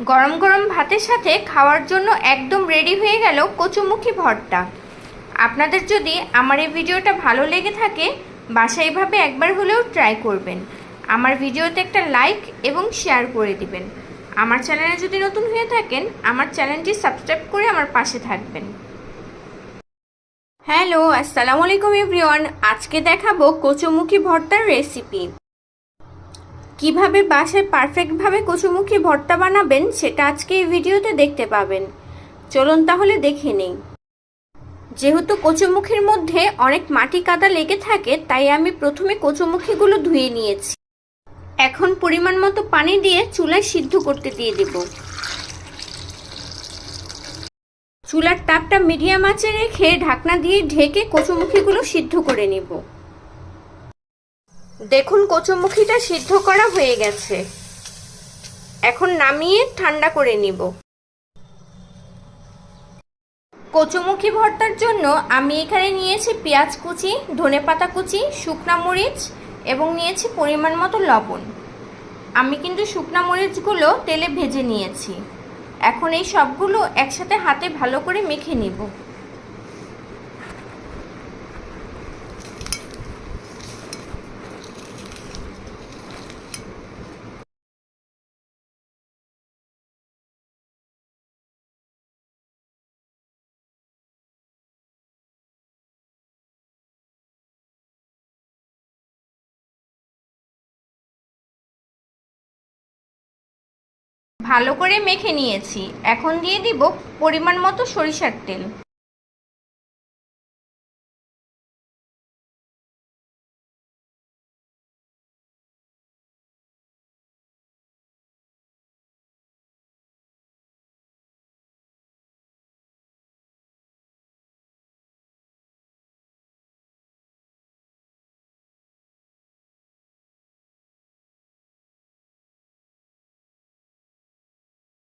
গরম গরম ভাতের সাথে খাওয়ার জন্য একদম রেডি হয়ে গেল কচুমুখী ভর্তা। আপনাদের যদি আমার এই ভিডিওটা ভালো লেগে থাকে, বাসায় এভাবে একবার হলেও ট্রাই করবেন। আমার ভিডিওতে একটা লাইক এবং শেয়ার করে দিবেন। আমার চ্যানেলে যদি নতুন হয়ে থাকেন, আমার চ্যানেলটি সাবস্ক্রাইব করে আমার পাশে থাকবেন। হ্যালো আসসালামু আলাইকুম এভরিওয়ান আজকে দেখাবো কচুমুখী ভর্তার রেসিপি কীভাবে বাসায় পারফেক্টভাবে কচুমুখী ভর্তা বানাবেন সেটা আজকে এই ভিডিওতে দেখতে পাবেন। চলুন তাহলে দেখে নেই। যেহেতু কচুমুখির মধ্যে অনেক মাটি কাদা লেগে থাকে, তাই আমি প্রথমে কচুমুখিগুলো ধুয়ে নিয়েছি। এখন পরিমাণ মতো পানি দিয়ে চুলায় সিদ্ধ করতে দিয়ে দেব। চুলার তাপটা মিডিয়াম আঁচে রেখে ঢাকনা দিয়ে ঢেকে কচুমুখিগুলো সিদ্ধ করে নেব। দেখুন কচুমুখিটা সিদ্ধ করা হয়ে গেছে। এখন নামিয়ে ঠান্ডা করে নিব। কচুমুখী ভর্তার জন্য আমি এখানে নিয়েছি পেঁয়াজ কুচি ধনেপাতা কুচি, শুকনা মরিচ এবং নিয়েছি পরিমাণ মতো লবণ। আমি কিন্তু শুকনা মরিচগুলো তেলে ভেজে নিয়েছি। এখন এই সবগুলো একসাথে হাতে ভালো করে মেখে নিব। ভালো করে মেখে নিয়েছি। এখন দিয়ে দিব পরিমাণ মতো সরিষার তেল।